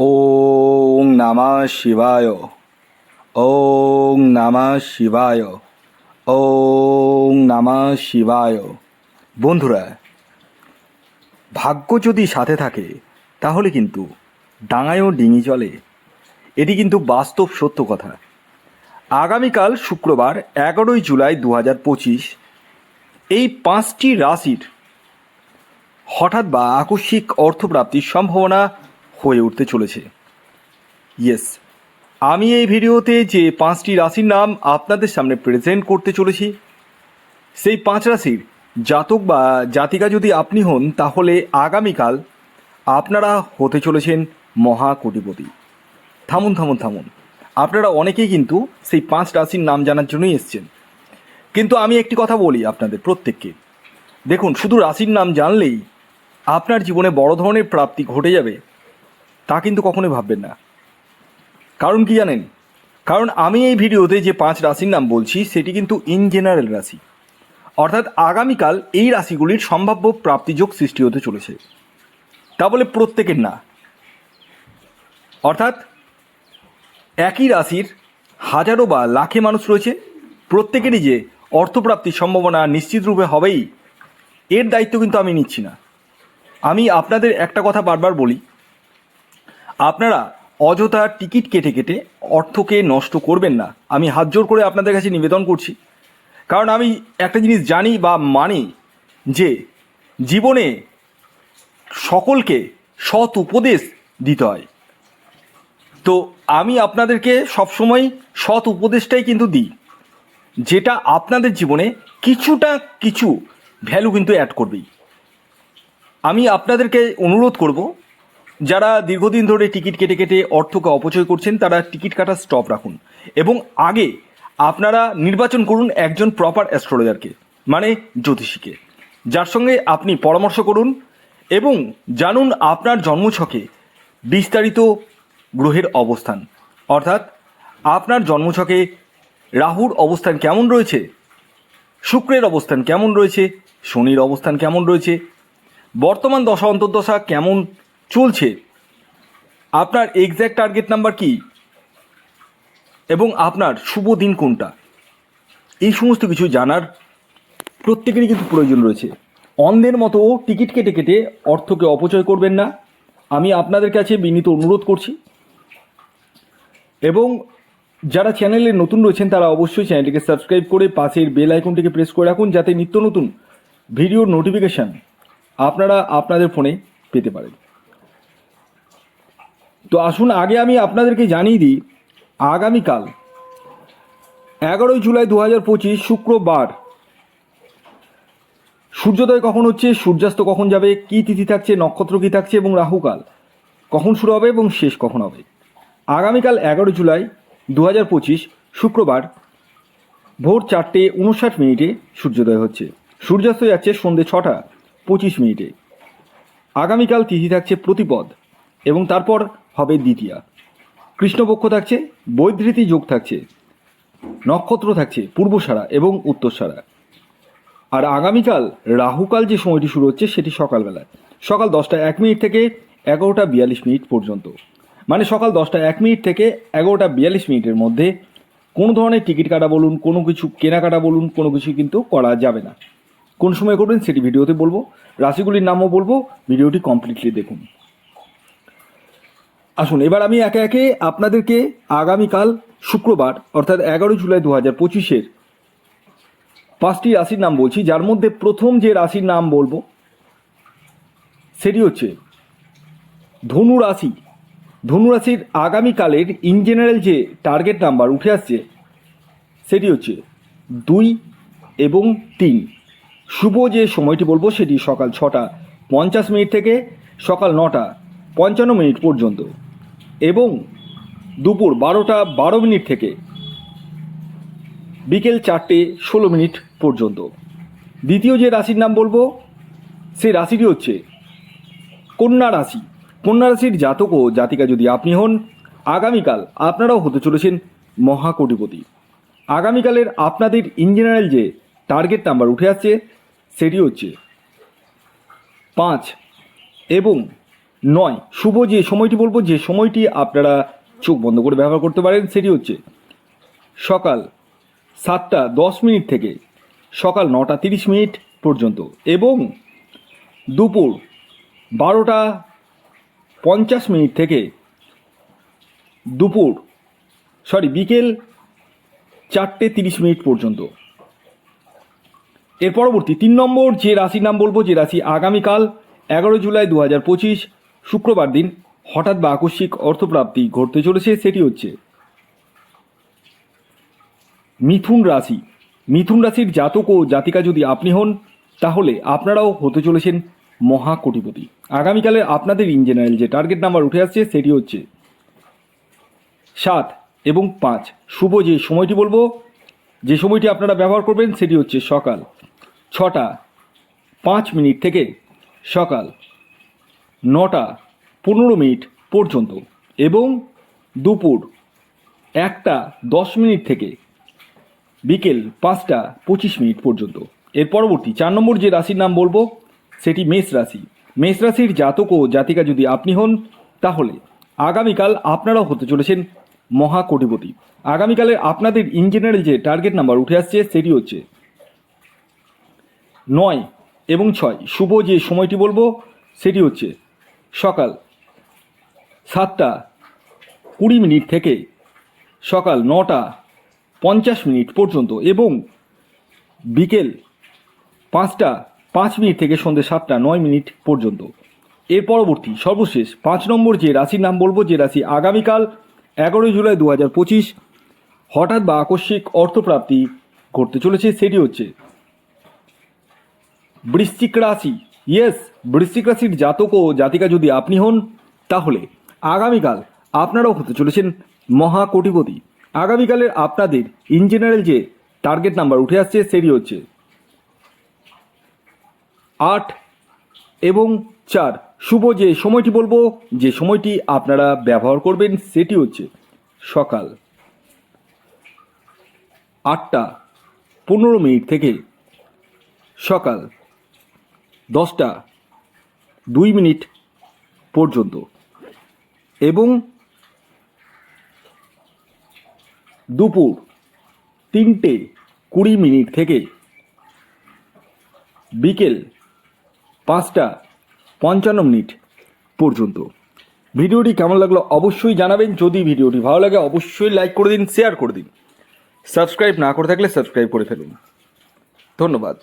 ওং নমঃ শিবায়। ওং নমঃ শিবায়। ওং নমঃ শিবায়। বন্ধুরা, ভাগ্য যদি সাথে থাকে, তাহলে কিন্তু ডাঙায়ও ডিঙি চলে। এটি কিন্তু বাস্তব সত্য কথা। আগামীকাল শুক্রবার এগারোই জুলাই দু হাজার পঁচিশ এই পাঁচটি রাশির হঠাৎ বা আকস্মিক অর্থপ্রাপ্তির সম্ভাবনা হয়ে উঠতে চলেছে। ইয়েস আমি এই ভিডিওতে যে পাঁচটি রাশির নাম আপনাদের সামনে প্রেজেন্ট করতে চলেছি, সেই পাঁচ রাশির জাতক বা জাতিকা যদি আপনি হন, তাহলে আগামীকাল আপনারা হতে চলেছেন মহা কোটিপতি থামুন থামুন থামুন। আপনারা অনেকেই কিন্তু সেই পাঁচ রাশির নাম জানার জন্যই এসছেন। কিন্তু আমি একটি কথা বলি আপনাদের প্রত্যেককে। দেখুন, শুধু রাশির নাম জানলেই আপনার জীবনে বড় ধরনের প্রাপ্তি ঘটে যাবে। তা কিন্তু কখনোই ভাববেন না। কারণ কি জানেন? কারণ আমি এই ভিডিওতে যে পাঁচ রাশির নাম বলছি, সেটি কিন্তু ইন জেনারেল রাশি। অর্থাৎ আগামীকাল এই রাশিগুলির সম্ভাব্য প্রাপ্তিযোগ সৃষ্টি হতে চলেছে। তা বলে প্রত্যেকের না। অর্থাৎ একই রাশির হাজারো বা লাখে মানুষ রয়েছে, প্রত্যেকেরই যে অর্থপ্রাপ্তির সম্ভাবনা নিশ্চিত রূপে হবেই, এর দায়িত্ব কিন্তু আমি নিচ্ছি না। আমি আপনাদের একটা কথা বারবার বলি আপনারা অযথা টিকিট কেটে কেটে অর্থকে নষ্ট করবেন না। আমি হাত জোর করে আপনাদের কাছে নিবেদন করছি। কারণ আমি একটা জিনিস জানি বা মানি যে জীবনে সকলকে সৎ উপদেশ দিতে হয়। তো আমি আপনাদেরকে সবসময় সৎ উপদেশটাই কিন্তু দিই। যেটা আপনাদের জীবনে কিছুটা কিছু ভ্যালু কিন্তু অ্যাড করবেই। আমি আপনাদেরকে অনুরোধ করব যারা দীর্ঘদিন ধরে টিকিট কেটে কেটে অর্থকে অপচয় করছেন, তারা টিকিট কাটা স্টপ রাখুন। এবং আগে আপনারা নির্বাচন করুন একজন প্রপার অ্যাস্ট্রোলজারকে মানে জ্যোতিষীকে। যার সঙ্গে আপনি পরামর্শ করুন এবং জানুন আপনার জন্মছকে বিস্তারিত গ্রহের অবস্থান। অর্থাৎ আপনার জন্মছকে রাহুর অবস্থান কেমন রয়েছে, শুক্রের অবস্থান কেমন রয়েছে, শনির অবস্থান কেমন রয়েছে, বর্তমান দশা, অন্তর্দশা কেমন চলছে। আপনার এক্স্যাক্ট টার্গেট নাম্বার কি? এবং আপনার শুভ দিন কোনটা? এই সমস্ত কিছু জানার প্রত্যেকেরই কিন্তু প্রয়োজন রয়েছে। অন্ধের মতো টিকিট কেটে কেটে অর্থকে অপচয় করবেন না। আমি আপনাদের কাছে বিনীত অনুরোধ করছি। এবং যারা চ্যানেলে নতুন রয়েছেন, তারা অবশ্যই চ্যানেলটিকে সাবস্ক্রাইব করে পাশের বেল আইকনটিকে প্রেস করে রাখুন, যাতে নিত্য নতুন ভিডিওর নোটিফিকেশান আপনারা আপনাদের ফোনে পেতে পারেন। তো আসুন, আগে আমি আপনাদেরকে জানিয়ে দিই, আগামীকাল এগারোই জুলাই দু হাজার পঁচিশ শুক্রবার, সূর্যোদয় কখন হচ্ছে, সূর্যাস্ত কখন যাবে, কী তিথি থাকছে, নক্ষত্র কী থাকছে এবং রাহুকাল কখন শুরু হবে এবং শেষ কখন হবে? আগামীকাল এগারো জুলাই দু হাজার পঁচিশ শুক্রবার ভোর চারটে উনষাট মিনিটে সূর্যোদয় হচ্ছে। সূর্যাস্ত যাচ্ছে সন্ধ্যে ছটা পঁচিশ মিনিটে। আগামীকাল তিথি থাকছে প্রতিপদ এবং তারপর হবে দ্বিতীয়া। কৃষ্ণপক্ষ থাকছে, বৈধৃতি যোগ থাকছে, নক্ষত্র থাকছে, পূর্বসারা এবং উত্তরসারা। আর আগামীকাল, রাহুকাল যে সময়টি শুরু হচ্ছে, সেটি সকালবেলায়। সকাল দশটা এক মিনিট থেকে এগারোটা বিয়াল্লিশ মিনিট পর্যন্ত। মানে সকাল দশটা এক মিনিট থেকে এগারোটা বিয়াল্লিশ মিনিটের মধ্যে কোনো ধরনের টিকিট কাটা বলুন, কোনো কিছু কেনাকাটা বলুন, কোনো কিছু কিন্তু করা যাবে না। কোন সময় করবেন, সেটি ভিডিওতে বলব। রাশিগুলির নামও বলব। ভিডিওটি কমপ্লিটলি দেখুন। আসুন, এবার আমি একে একে আপনাদেরকে আগামীকাল শুক্রবার, অর্থাৎ এগারো জুলাই দু হাজার পঁচিশের পাঁচটি রাশির নাম বলছি। যার মধ্যে প্রথম যে রাশির নাম বলব, সেটি হচ্ছে ধনু রাশি। ধনু রাশির আগামীকালের ইন জেনারেল যে টার্গেট নাম্বার উঠে আসছে, সেটি হচ্ছে দুই এবং তিন। শুভ যে সময়টি বলব, সেটি সকাল ছটা পঞ্চাশ মিনিট থেকে সকাল নটা পঞ্চান্ন মিনিট পর্যন্ত। এবং দুপুর বারোটা বারো মিনিট থেকে বিকেল চারটে ষোলো মিনিট পর্যন্ত। দ্বিতীয় যে রাশির নাম বলব, সেই রাশিটি হচ্ছে কন্যা রাশি। কন্যা রাশির জাতক ও জাতিকা যদি আপনি হন, আগামীকাল আপনারাও হতে চলেছেন মহাকোটিপতি। আগামীকালের আপনাদের ইন জেনারেল যে টার্গেট নাম্বার উঠে আসছে, সেটি হচ্ছে পাঁচ এবং নয়। শুভ যে সময়টি বলব, যে সময়টি আপনারা চোখ বন্ধ করে ব্যবহার করতে পারেন, সেটি হচ্ছে সকাল সাতটা দশ মিনিট থেকে সকাল নটা তিরিশ মিনিট পর্যন্ত এবং দুপুর বারোটা পঞ্চাশ মিনিট থেকে দুপুর, সরি, বিকেল চারটে তিরিশ মিনিট পর্যন্ত। এর পরবর্তী তিন নম্বর যে রাশির নাম বলব, যে রাশি আগামীকাল এগারো জুলাই দু হাজার পঁচিশ শুক্রবার দিন হঠাৎ বা আকস্মিক অর্থপ্রাপ্তি ঘটতে চলেছে, সেটি হচ্ছে মিথুন রাশি। মিথুন রাশির জাতক ও জাতিকা যদি আপনি হন, তাহলে আপনারাও হতে চলেছেন মহাকোটিপতি। আগামীকালে আপনাদের ইন জেনারেল যে টার্গেট নাম্বার উঠে আসছে, সেটি হচ্ছে সাত এবং পাঁচ। শুভ যে সময়টি বলব, যে সময়টি আপনারা ব্যবহার করবেন, সেটি হচ্ছে সকাল ছটা পাঁচ মিনিট থেকে সকাল নটা পনেরো মিনিট পর্যন্ত এবং দুপুর একটা দশ মিনিট থেকে বিকেল পাঁচটা পঁচিশ মিনিট পর্যন্ত। এর পরবর্তী চার নম্বর যে রাশির নাম বলব, সেটি মেষ রাশি। মেষ রাশির জাতক ও জাতিকা যদি আপনি হন, তাহলে আগামীকাল আপনারাও হতে চলেছেন মহাকোটিপতি। আগামীকালের আপনাদের ইন জেনারেল যে টার্গেট নাম্বার উঠে আসছে, সেটি হচ্ছে নয় এবং ছয়। শুভ যে সময়টি বলব, সেটি হচ্ছে সকাল সাতটা কুড়ি মিনিট থেকে সকাল নটা পঞ্চাশ মিনিট পর্যন্ত এবং বিকেল পাঁচটা পাঁচ মিনিট থেকে সন্ধ্যে সাতটা নয় মিনিট পর্যন্ত। এর পরবর্তী সর্বশেষ পাঁচ নম্বর যে রাশির নাম বলব, যে রাশি আগামীকাল এগারোই জুলাই দু হাজার পঁচিশ হঠাৎ বা আকস্মিক অর্থপ্রাপ্তি ঘটতে চলেছে, সেটি হচ্ছে বৃশ্চিক রাশি। ইয়েস বৃশ্চিক রাশির জাতক ও জাতিকা যদি আপনি হন, তাহলে আগামীকাল আপনারাও হতে চলেছেন মহা মহাকোটিপতি। আগামীকালের আপনাদের ইন জেনারেল যে টার্গেট নাম্বার উঠে আসছে, সেটি হচ্ছে আট এবং চার। শুভ যে সময়টি বলব, যে সময়টি আপনারা ব্যবহার করবেন, সেটি হচ্ছে সকাল আটটা পনেরো মিনিট থেকে সকাল দশটা দুই মিনিট পর্যন্ত। এবং দুপুর তিনটে কুড়ি মিনিট থেকে বিকেল পাঁচটা পঞ্চান্ন মিনিট পর্যন্ত। ভিডিওটি কেমন লাগল অবশ্যই জানাবেন। যদি ভিডিওটি ভালো লাগে, অবশ্যই লাইক করে দিন, শেয়ার করে দিন। সাবস্ক্রাইব না করে থাকলে সাবস্ক্রাইব করে ফেলুন। ধন্যবাদ।